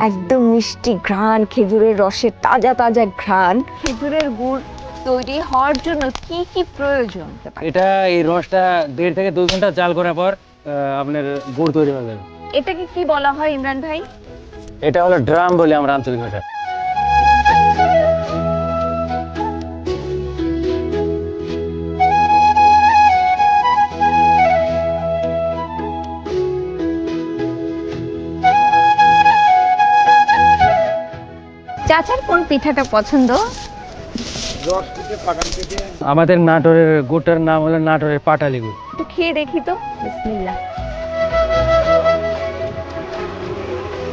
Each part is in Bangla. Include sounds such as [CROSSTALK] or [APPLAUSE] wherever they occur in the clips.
একদম মিষ্টি ঘ্রাণ খেজুরের রসের তাজা তাজা ঘ্রাণ। খেজুরের গুড় তৈরি হওয়ার জন্য কি কি প্রয়োজন এটা এই রসটা দেড় থেকে দুই ঘণ্টা জাল করার পর আপনার গুড় তৈরি হবে এটাকে কি বলা হয় ইমরান ভাই? এটা হলো ড্রাম বলে আমরা আঞ্চলিক ভাষা চাচার কোন পিঠাটা পছন্দ? আমাদের নাটোরের গোটার নাম হলো নাটোরের পাটালি গুড় একটু খেয়ে দেখি তো। বিসমিল্লাহ।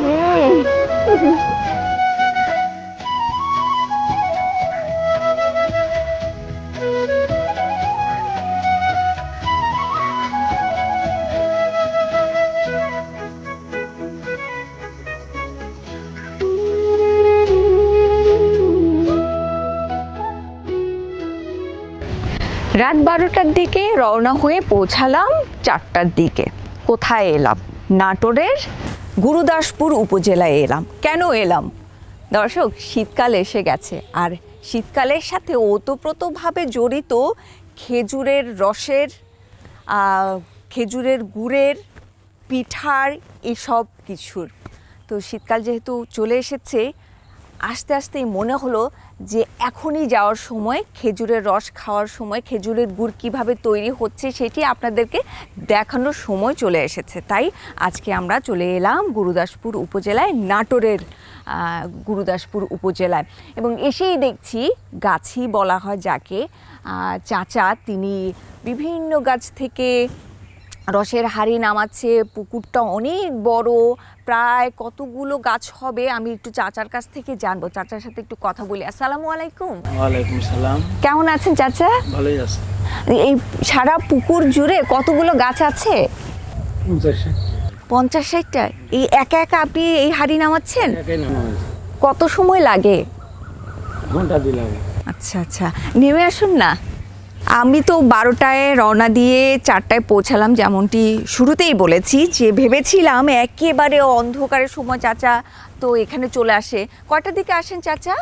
হুম রাত বারোটার দিকে রওনা হয়ে পৌঁছালাম চারটার দিকে। কোথায় এলাম? নাটোরের গুরুদাসপুর উপজেলায় এলাম। কেন এলাম? দর্শক, শীতকাল এসে গেছে। আর শীতকালের সাথে ওতপ্রোতভাবে জড়িত খেজুরের রসের খেজুরের গুড়ের, পিঠার এসব কিছুর। তো শীতকাল যেহেতু চলে এসেছে, আস্তে আস্তেই মনে হলো যে এখনই যাওয়ার সময়, খেজুরের রস খাওয়ার সময়, খেজুরের গুড় কীভাবে তৈরি হচ্ছে সেটি আপনাদেরকে দেখানোর সময় চলে এসেছে। তাই আজকে আমরা চলে এলাম গুরুদাসপুর উপজেলায়, নাটোরের গুরুদাসপুর উপজেলায়। এবং এসেই দেখছি গাছি বলা হয় যাকে চাচা তিনি বিভিন্ন গাছ থেকে রসের হাড়ি নামাচ্ছে পুকুরটা অনেক বড় প্রায় কতগুলো গাছ হবে আমি একটু চাচার কাছ থেকে জানব। চাচার সাথে একটু কথা বলি। আসসালামু আলাইকুম। ওয়ালাইকুম সালাম। কেমন আছেন চাচা? ভালোই আছে। এই সারা পুকুর জুড়ে কতগুলো গাছ আছে? পঞ্চাশ ষাটটা? এই একা একা আপনি এই হাড়ি নামাচ্ছেন? কত সময় লাগে? ঘণ্টা লাগে। আচ্ছা আচ্ছা। নেমে আসুন না। আমি তো বারোটায় রওনা দিয়ে চারটায় পৌঁছালাম যেমনটি শুরুতেই বলেছি যে ভেবেছিলাম একেবারে অন্ধকারের সময় চাচা তো এখানে চলে আসে। কয়টার দিকে আসেন চাচা?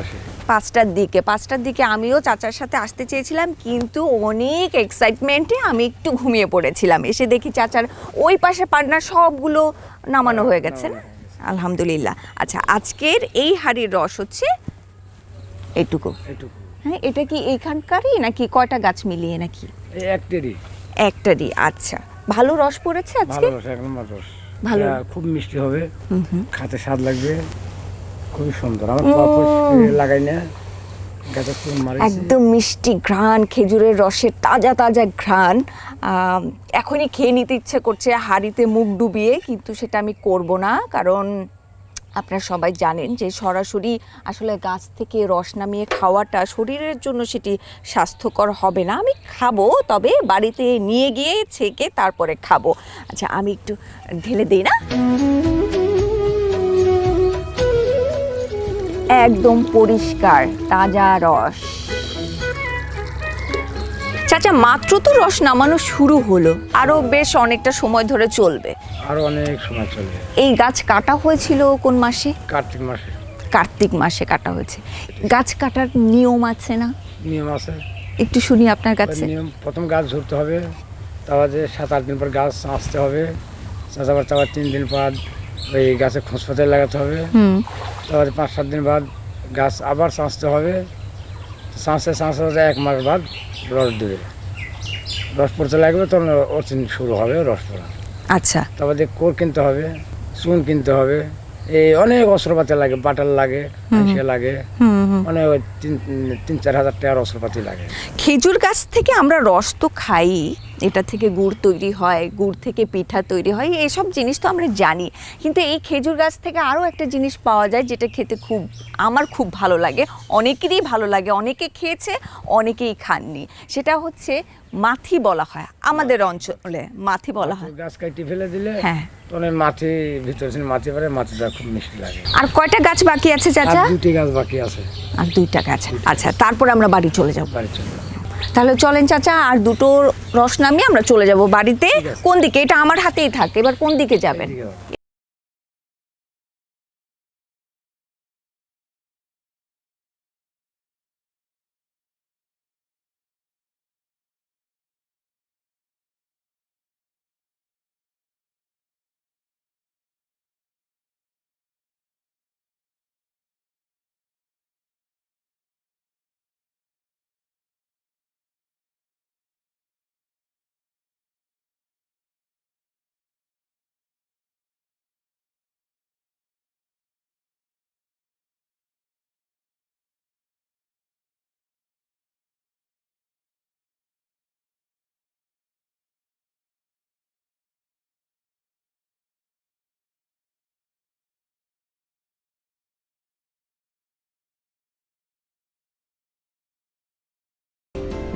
আসে। পাঁচটার দিকে পাঁচটার দিকে আমিও চাচার সাথে আসতে চেয়েছিলাম কিন্তু অনেক এক্সাইটমেন্টে আমি একটু ঘুমিয়ে পড়েছিলাম। এসে দেখি চাচার ওই পাশে পার্টনার সবগুলো নামানো হয়ে গেছে। না আলহামদুলিল্লাহ। আচ্ছা আজকের এই হাড়ির রস হচ্ছে এইটুকু এইটুকু হ্যাঁ এটা কি এইখানকারই নাকি কয়টা গাছ মিলিয়ে নাকি? একটেরই। একটারই আচ্ছা। ভালো রস পড়েছে আজকে? ভালো রস। এক নম্বর রস। ভালো। খুব মিষ্টি হবে। খাতে স্বাদ লাগবে। খুবই সুন্দর। আমার লাগাই না। একদম মিষ্টি ঘ্রাণ খেজুরের রসের তাজা তাজা ঘ্রাণ। এখনই খেয়ে নিতে ইচ্ছে করছে হাঁড়িতে মুখ ডুবিয়ে কিন্তু সেটা আমি করব না কারণ আপনারা সবাই জানেন যে সরাসরি আসলে গাছ থেকে রস নামিয়ে খাওয়াটা শরীরের জন্য সেটি স্বাস্থ্যকর হবে না। আমি খাব, তবে বাড়িতে নিয়ে গিয়ে ছেঁকে তারপরে খাব। আচ্ছা আমি একটু ঢেলে দিই না? একদম পরিষ্কার, তাজা রস। চাচা মাত্র তো রস নামানো শুরু হলো। আরও বেশ অনেকটা সময় ধরে চলবে। আরও অনেক সময় চলবে। এই গাছ কাটা হয়েছিল কোন মাসে? কার্তিক মাসে। কার্তিক মাসে কাটা হয়েছে। গাছ কাটার নিয়ম আছে না? নিয়ম আছে। একটু শুনি আপনার কাছে। নিয়ম প্রথম গাছ ধরতে হবে তারপর যে সাত আট দিন পর গাছ চাঁচতে হবে চাঁচাবার তারপর তিন দিন পর ওই গাছে খোঁজ পাতে লাগাতে হবে। তারপরে পাঁচ সাত দিন বাদ গাছ আবার চাঁচতে হবে। চাঁচতে চাঁচতে এক মাস বাদ রস দেবে। রস পড়তে লাগবে তখন অর্চিন শুরু হবে রস পড়া আচ্ছা। তারপর কোর কিনতে হবে চুন কিনতে হবে এই অনেক অস্ত্রপাতি লাগে বাটার লাগে সে লাগে মানে তিন তিন চার হাজার টাকার অস্ত্রপাতি লাগে। খেজুর গাছ থেকে আমরা রস তো খাই এটা থেকে গুড় তৈরি হয় গুড় থেকে পিঠা তৈরি হয় এসব জিনিস তো আমরা জানি। কিন্তু এই খেজুর গাছ থেকে আরও একটা জিনিস পাওয়া যায় যেটা খেতে খুব আমার খুব ভালো লাগে অনেকেরই ভালো লাগে অনেকে খেয়েছে অনেকেই খাননি। সেটা হচ্ছে মাথি বলা হয় আমাদের অঞ্চলে মাথি বলা হয়। গাছ কাটি ফেলে দিলে হ্যাঁ। তখন ওই মাটি ভিতরে মাটি পরে মাটিটা খুব মিষ্টি লাগে। আর কয়টা গাছ বাকি আছে আর চাচা দুটি গাছ বাকি আছে। আর দুইটা গাছ আচ্ছা তারপর আমরা বাড়ি চলে যাব। বাড়ি চলে যাবে। তাহলে চলেন চাচা আর দুটো রস নামিয়ে আমরা চলে যাব বাড়িতে। কোন দিকে? এটা আমার হাতেই থাকে। এবার কোন দিকে যাবেন?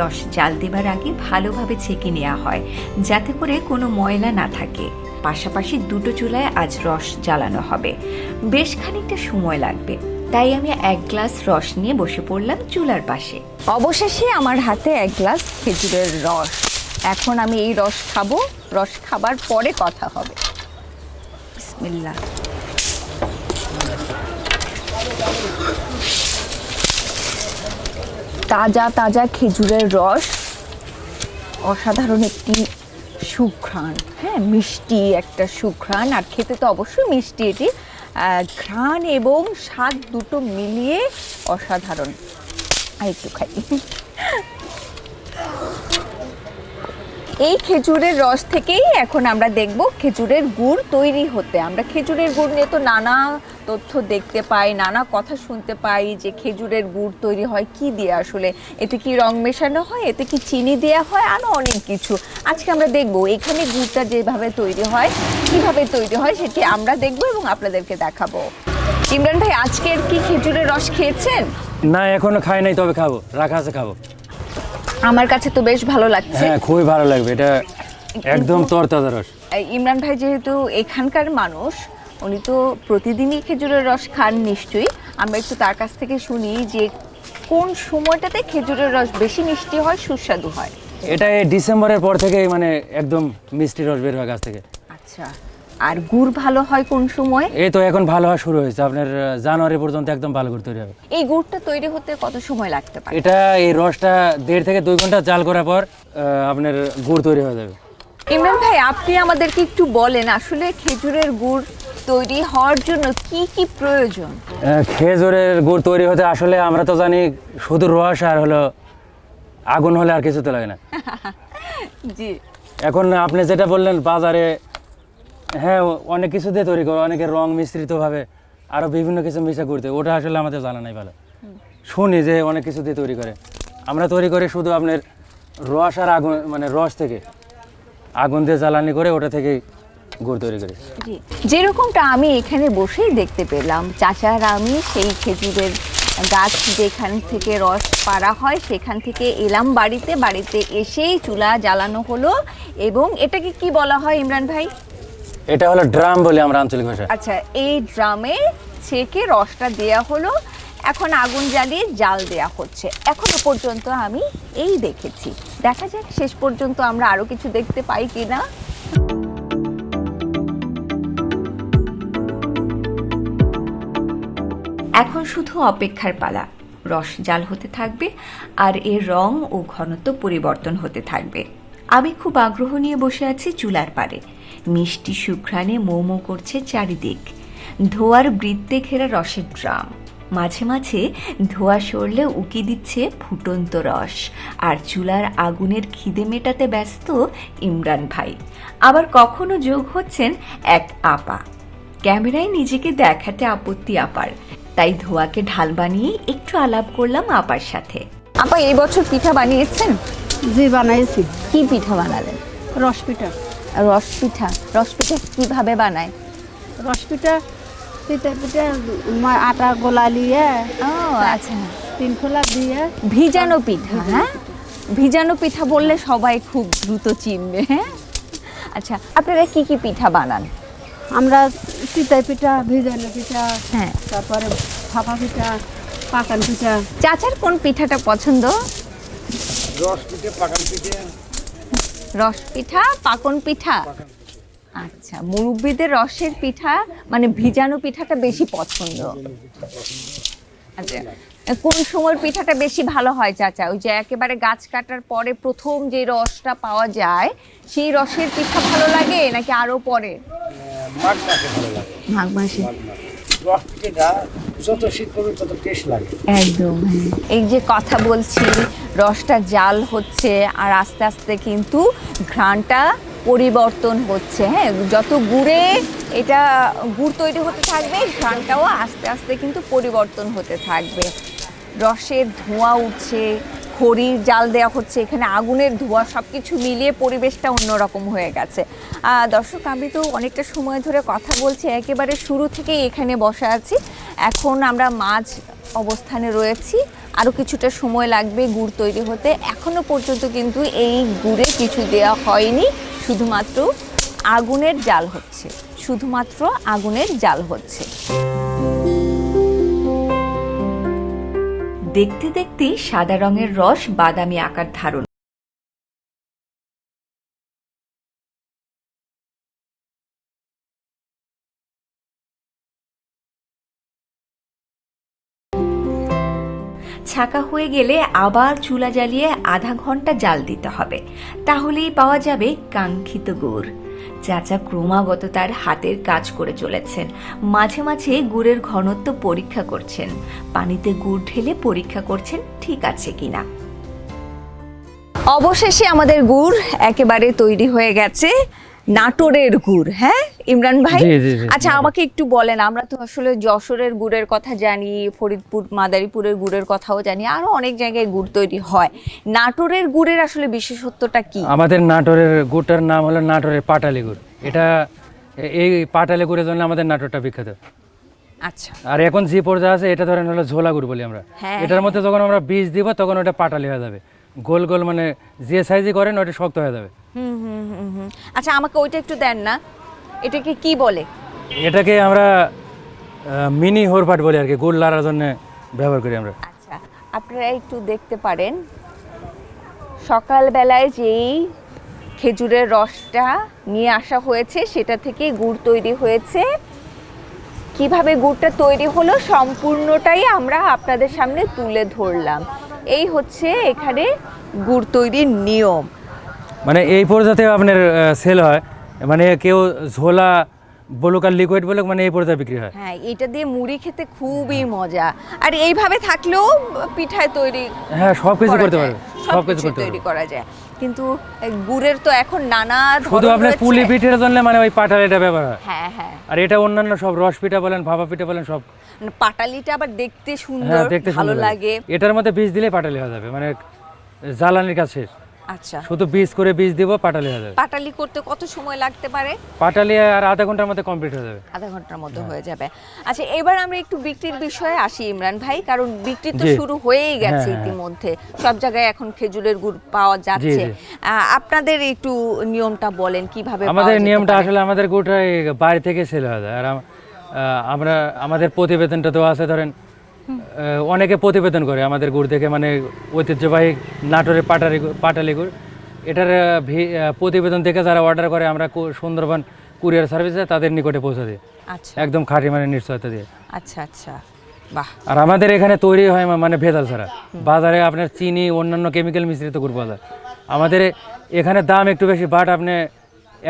রস জাল দেবার আগে ভালোভাবে ছেঁকে নেওয়া হয় যাতে করে কোনো ময়লা না থাকে। পাশাপাশি দুটো চুলায় আজ রস জ্বালানো হবে। বেশ খানিকটা সময় লাগবে তাই আমি এক গ্লাস রস নিয়ে বসে পড়লাম চুলার পাশে। অবশেষে আমার হাতে এক গ্লাস খেজুরের রস। এখন আমি এই রস খাব রস খাবার পরে কথা হবে। বিসমিল্লাহ। তাজা তাজা খেজুরের রস, অসাধারণ একটি সুঘ্রাণ। হ্যাঁ মিষ্টি একটা সুঘ্রাণ। আর খেতে তো অবশ্যই মিষ্টি এটি। ঘ্রাণ এবং স্বাদ দুটো মিলিয়ে অসাধারণ। আর একটু খাই। এই খেজুরের রস থেকেই এখন আমরা দেখব খেজুরের গুড় তৈরি হতে। আমরা খেজুরের গুড় নিয়ে তো নানা তথ্য দেখতে পাই, নানা কথা শুনতে পাই যে খেজুরের গুড় তৈরি হয় কি দিয়ে আসলে? এতে কি রং মেশানো হয়? এতে কি চিনি দেওয়া হয়? আরও অনেক কিছু। আজকে আমরা দেখব এখানে গুড়টা যেভাবে তৈরি হয়, কীভাবে তৈরি হয় সেটি আমরা দেখব এবং আপনাদেরকে দেখাবো। ইমরান ভাই, আজকের কি খেজুরের রস খেয়েছেন? না, এখনও খাই নাই, তবে খাব। রাখা আছে, খাব। আমার কাছে তো বেশ ভালো লাগছে। হ্যাঁ খুবই ভালো লাগবে। এটা একদম তরতাজা রস। ইমরান ভাই যেহেতু এখানকার মানুষ উনি তো প্রতিদিনই খেজুরের রস খান নিশ্চয়ই। আমরা একটু তার কাছ থেকে শুনি যে কোন সময়টাতে খেজুরের রস বেশি মিষ্টি হয় সুস্বাদু হয়? এটা ডিসেম্বরের পর থেকে মানে একদম মিষ্টি রস বের হয় গাছ থেকে। আচ্ছা। আর গুড় ভালো হয় কোন সময়? এই তো এখন ভালো হওয়া শুরু হয়েছে। আপনার জানুয়ারি পর্যন্ত একদম ভালো করে তৈরি হবে। এই গুড়টা তৈরি হতে কত সময় লাগতে পারে? এটা এই রসটা দেড় থেকে দুই ঘণ্টা জাল করার পর আপনার গুড় তৈরি হয়ে যাবে। ইমরান ভাই আপনি আমাদেরকে একটু বলেন আসলে খেজুরের গুড় তৈরি হওয়ার জন্য কি কি প্রয়োজন? খেজুরের গুড় তৈরি হতে আসলে আমরা তো জানি শুধু রস আর হলো আগুন হলে আর কিছু তো লাগে না। [LAUGHS] জি। এখন আপনি যেটা বললেন বাজারে হ্যাঁ অনেক কিছু দিয়ে তৈরি করে, অনেকে রং মিশ্রিতভাবে আরও বিভিন্ন কিছু মিশা করতে, ওটা আসলে আমাদের জানা নাই ভালো। শুনি যে অনেক কিছু দিয়ে তৈরি করে। আমরা তৈরি করি শুধু আপনার রস আর আগুন মানে রস থেকে। আগুন দিয়ে জ্বালানি করে ওটা থেকেই গুড় তৈরি করি। যেরকমটা আমি এখানে বসেই দেখতে পেলাম, চাচার আমি সেই খেজুরের গাছ যেখান থেকে রস পাড়া হয়, সেখান থেকে এলাম বাড়িতে। বাড়িতে এসেই চুলা জ্বালানো হলো এবং এটাকে কি বলা হয় ইমরান ভাই? এটা হলো ড্রাম বলি আমরা আঞ্চলিক ভাষা আচ্ছা এই ড্রামে ছেঁকে রসটা দেয়া হলো, এখন আগুন জ্বালিয়ে জাল দেয়া হচ্ছে। এখনও পর্যন্ত আমি এই দেখেছি। দেখা যাক শেষ পর্যন্ত আমরা আরও কিছু দেখতে পাই কিনা। এখন শুধু অপেক্ষার পালা। রস জাল হতে থাকবে, আর এর রং ও ঘনত্ব পরিবর্তন হতে থাকবে। আমি খুব আগ্রহ নিয়ে বসে আছি চুলার পারে মিষ্টি সুঘ্রাণে মোমো করছে চারিদিক। ধোয়ার বৃত্তে ঘেরা রসের ড্রাম। মাঝে মাঝে ধোয়া সরলে উকি দিচ্ছে ফুটন্ত রস। আর চুলার আগুনের খিদে মেটাতে ব্যস্ত ইমরান ভাই। আবার কখনো যোগ হচ্ছেন এক আপা। ক্যামেরায় নিজেকে দেখাতে আপত্তি আপার। তাই ধোয়াকে ঢাল বানিয়ে একটু আলাপ করলাম আপার সাথে। আপা, এই বছর পিঠা বানিয়েছেন? জি বানাইছি। কি পিঠা বানালেন রস পিঠা। রস পিঠা? রস পিঠা কীভাবে বানায়? রস পিঠা পিঠা পিঠা মা- আটা গোলা নিয়ে ও আচ্ছা। তিন খোলা দিয়ে। ভিজানো পিঠা হ্যাঁ? ভিজানো পিঠা বললে সবাই খুব দ্রুত চিনবে হ্যাঁ? আচ্ছা আপনারা কি কি পিঠা বানান? আমরা পিঠা পিঠা ভিজানো পিঠা হ্যাঁ। তারপরে ফাঁপা পিঠা পাকান পিঠা। চাচার কোন পিঠাটা পছন্দ? রস পিঠে পাকান পিঠে? রস পিঠা পাকন পিঠা? আচ্ছা মুরব্বীদের রসের পিঠা মানে ভিজানো পিঠাটা বেশি পছন্দ। আচ্ছা কোন সময় পিঠাটা বেশি ভালো হয় চাচা? ওই যে একেবারে গাছ কাটার পরে প্রথম যে রসটা পাওয়া যায় সেই রসের পিঠা ভালো লাগে নাকি আরও পরে? মাঘ মাসে। মাঘ মাসে। রস পিঠেটা যত শীত পড়বে, তত টেস্ট লাগে। একদম। এই যে কথা বলছি, রসটা জাল হচ্ছে আর আস্তে আস্তে কিন্তু ঘ্রাণটা পরিবর্তন হচ্ছে হ্যাঁ? যত গুড়ে এটা গুড় তৈরি হতে থাকবে, ঘ্রাণটাও আস্তে আস্তে কিন্তু পরিবর্তন হতে থাকবে। রসের ধোঁয়া উঠছে, খড়ির জাল দেওয়া হচ্ছে, এখানে আগুনের ধোঁয়া সব কিছু মিলিয়ে পরিবেশটা অন্যরকম হয়ে গেছে। দর্শক, আমি তো অনেকটা সময় ধরে কথা বলছি, একেবারে শুরু থেকেই এখানে বসা আছি। এখন আমরা মাঝ অবস্থানে রয়েছি। আরও কিছুটা সময় লাগবে গুড় তৈরি হতে। এখনও পর্যন্ত কিন্তু এই গুড়ে কিছু দেওয়া হয়নি। শুধুমাত্র আগুনের জাল হচ্ছে। শুধুমাত্র আগুনের জাল হচ্ছে। দেখতে দেখতেই সাদা রঙের রস বাদামি আকার ধারণ ছাকা হয়ে গেলে আবার চুলা জ্বালিয়ে আধা ঘণ্টা জাল দিতে হবে। তাহলেই পাওয়া যাবে কাঙ্ক্ষিত গুড়। চাচা ক্রমাগত তার হাতের কাজ করে চলেছেন। মাঝে মাঝে গুড়ের ঘনত্ব পরীক্ষা করছেন। পানিতে গুড় ঢেলে পরীক্ষা করছেন ঠিক আছে কিনা। অবশেষে আমাদের গুড় একেবারে তৈরি হয়ে গেছে। নাটোরের গুড় হ্যাঁ? ইমরান ভাই। আচ্ছা আমাকে একটু বলেন আমরা তো আসলে যশোরের গুড়ের কথা জানি ফরিদপুর মাদারীপুরের গুড়ের কথাও জানি আরও অনেক জায়গায় গুড় তৈরি হয়। নাটোরের গুড়ের আসলে বিশেষত্বটা কি? আমাদের নাটোরের গুড়টার নাম হলো নাটোরের পাটালি গুড়। এটা এই পাটালি গুড়ের জন্য আমাদের নাটোরটা বিখ্যাত। আচ্ছা। আর এখন যে পর্যায়ে আছে এটা ধরেন হলো ঝোলা গুড় বলি আমরা। হ্যাঁ, এটার মধ্যে যখন আমরা বীজ দিব তখন ওটা পাটালি হয়ে যাবে। গোল গোল মানে যে সাইজে করেন ওটা শক্ত হয়ে যাবে। হুম হুম হুম হুম। আচ্ছা আমাকে ওইটা একটু দেন না। এটাকে কি বলে? এটাকে আমরা মিনি হোরপাট বলি আর কি গোল লাড়ার জন্য ব্যবহার করি আমরা। আচ্ছা আপনারা একটু দেখতে পারেন। সকালবেলায় যেই খেজুরের রসটা নিয়ে আসা হয়েছে সেটা থেকে গুড় তৈরি হয়েছে। কীভাবে গুড়টা তৈরি হলো সম্পূর্ণটাই আমরা আপনাদের সামনে তুলে ধরলাম। এই হচ্ছে এখানে গুড় তৈরির নিয়ম। মানে এই পর্যাতে আপনার সেল হয়। মানে কেউ ঝোলা বলুক আর লিকুইড বলুক মানে এই পর্যায়ে বিক্রি হয়। হ্যাঁ এটা দিয়ে মুড়ি খেতে খুবই মজা। আর এইভাবে থাকলেও পিঠায় তৈরি হ্যাঁ সব কিছু করতে পারবে। সব কিছু তৈরি করা যায়। কিন্তু গুড়ের তো এখন নানা শুধু আপনার পুলি পিঠের জন্য মানে ওই পাটালিটা ব্যবহার হয়। হ্যাঁ হ্যাঁ। আর এটা অন্যান্য সব রস পিঠা বলেন ভাপা পিঠা বলেন সব পাটালিটা আবার দেখতে সুন্দর হ্যাঁ ভালো লাগে। এটার মধ্যে বীজ দিলে পাটালি হয়ে যাবে মানে জ্বালানির কাছে আচ্ছা। শুধু বীজ করে বীজ দিব পাটালি হয়ে যাবে। পাটালি করতে কত সময় লাগতে পারে? পাটালি আর আধা ঘণ্টার মধ্যে কমপ্লিট হয়ে যাবে। আধা ঘণ্টার মধ্যে হ্যাঁ। হয়ে যাবে। আচ্ছা এবার আমরা একটু বিক্রির বিষয়ে আসি ইমরান ভাই কারণ বিক্রি তো শুরু হয়েই গেছে হ্যাঁ, হ্যাঁ। ইতিমধ্যে। সব জায়গায় এখন খেজুরের গুড় পাওয়া যাচ্ছে। আহ, আপনাদের একটু নিয়মটা বলেন কীভাবে আমাদের নিয়মটা আসলে আমাদের এই বাইরে থেকে সেল হয়ে যায়। আর আমরা আমাদের প্রতিবেদনটা তো আছে ধরেন অনেকে প্রতিবেদন করে আমাদের গুড় থেকে মানে ঐতিহ্যবাহী নাটোরের পাটালি পাটালি গুড়। এটার প্রতিবেদন থেকে যারা অর্ডার করে আমরা সুন্দরবন কুরিয়ার সার্ভিসে তাদের নিকটে পৌঁছে দিই। আচ্ছা। একদম খাঁটি মানে নিশ্চয়তা দিয়ে। আচ্ছা আচ্ছা। বাহ। আর আমাদের এখানে তৈরি হয় মানে ভেজাল ছাড়া। বাজারে আপনার চিনি অন্যান্য কেমিক্যাল মিশ্রিত গুড় পাওয়া যায়। আমাদের এখানে দাম একটু বেশি বাট আপনি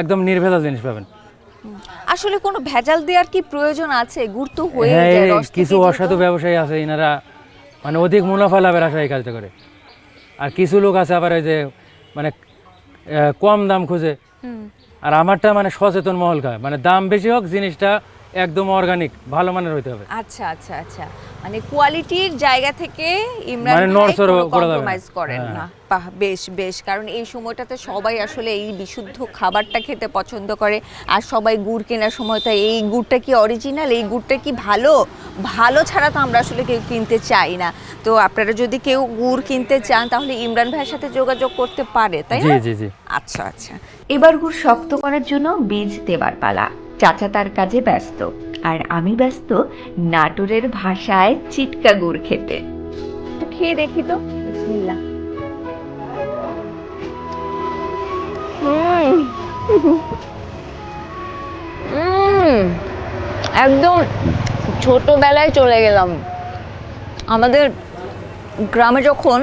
একদম নির্ভেজাল জিনিস পাবেন। আসলে কোনো ভেজাল দেওয়ার কি প্রয়োজন আছে? গুড় তো হয়ে হ্যাঁ যায় কিছু অসাধু ব্যবসায়ী আছে এনারা মানে অধিক মুনাফা লাভের আশায় কাজ কাজটা করে। আর কিছু লোক আছে আবার ওই যে মানে কম দাম খুঁজে। আর আমারটা মানে সচেতন মহল খায়। মানে দাম বেশি হোক জিনিসটা একদম অর্গানিক ভালো মানের হইতে হবে। আচ্ছা আচ্ছা আচ্ছা। মানে কোয়ালিটির জায়গা থেকে ইমরান মানে ভাই নড়চড় কোনো করা যাবে না। compromise করেন হ্যাঁ। না। বাহ বেশ বেশ। কারণ এই সময়টাতে সবাই আসলে এই বিশুদ্ধ খাবারটা খেতে পছন্দ করে। আর সবাই গুড় কেনার সময় তো এই গুড়টা কি অরিজিনাল এই গুড়টা কি ভালো? ভালো ছাড়া তো আমরা আসলে কেউ কিনতে চাই না। তো আপনারা যদি কেউ গুড় কিনতে চান তাহলে ইমরান ভাইয়ের সাথে যোগাযোগ করতে পারে তাই না? জি জি জি। আচ্ছা আচ্ছা। এবার গুড় শক্ত করার জন্য বীজ দেবার পালা। চাচা তার কাজে ব্যস্ত। আর আমি ব্যস্ত নাটোরের ভাষায় চিটকা গুড় খেতে খেয়ে দেখি তো একদম ছোটবেলায় চলে গেলাম। আমাদের গ্রামে যখন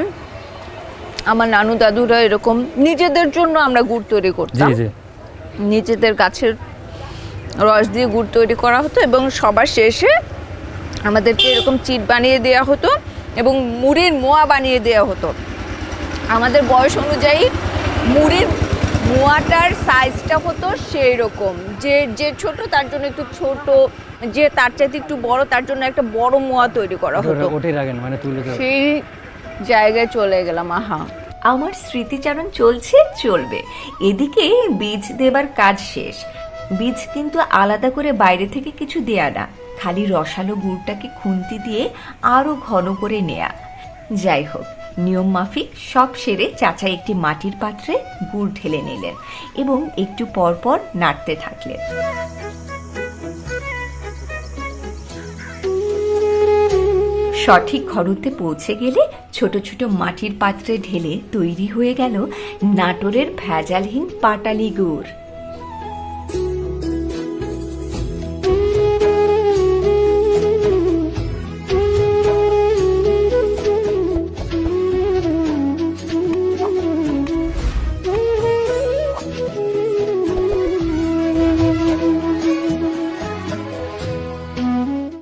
আমার নানু দাদুরা এরকম নিজেদের জন্য আমরা গুড় তৈরি করতাম নিজেদের গাছের রস দিয়ে গুড় তৈরি করা হতো এবং সবার শেষে আমাদেরকে এরকম চিট বানিয়ে দেওয়া হতো এবং মুড়ির মোয়া বানিয়ে দেওয়া হতো। আমাদের বয়স অনুযায়ী মুড়ির মোয়াটার সাইজটা হতো সেই রকম যে যে ছোট তার জন্য একটু ছোট যে তার চাইতে একটু বড় তার জন্য একটা বড় মোয়া তৈরি করা হতো। ওটাই রাখেন মানে তুলে সেই জায়গায় চলে গেলাম আহা। আমার স্মৃতিচারণ চলছে চলবে। এদিকে বীজ দেবার কাজ শেষ। বীজ কিন্তু আলাদা করে বাইরে থেকে কিছু দেয়া না, খালি রসালো গুড়টাকে খুন্তি দিয়ে আরও ঘন করে নেয়া। যাই হোক, নিয়ম মাফিক সব সেরে চাচা একটি মাটির পাত্রে গুড় ঢেলে নিলেন এবং একটু পর পর নাড়তে থাকলেন। সঠিক ঘনত্বে পৌঁছে গেলে ছোট ছোট মাটির পাত্রে ঢেলে তৈরি হয়ে গেল নাটোরের ভেজালহীন পাটালি গুড়।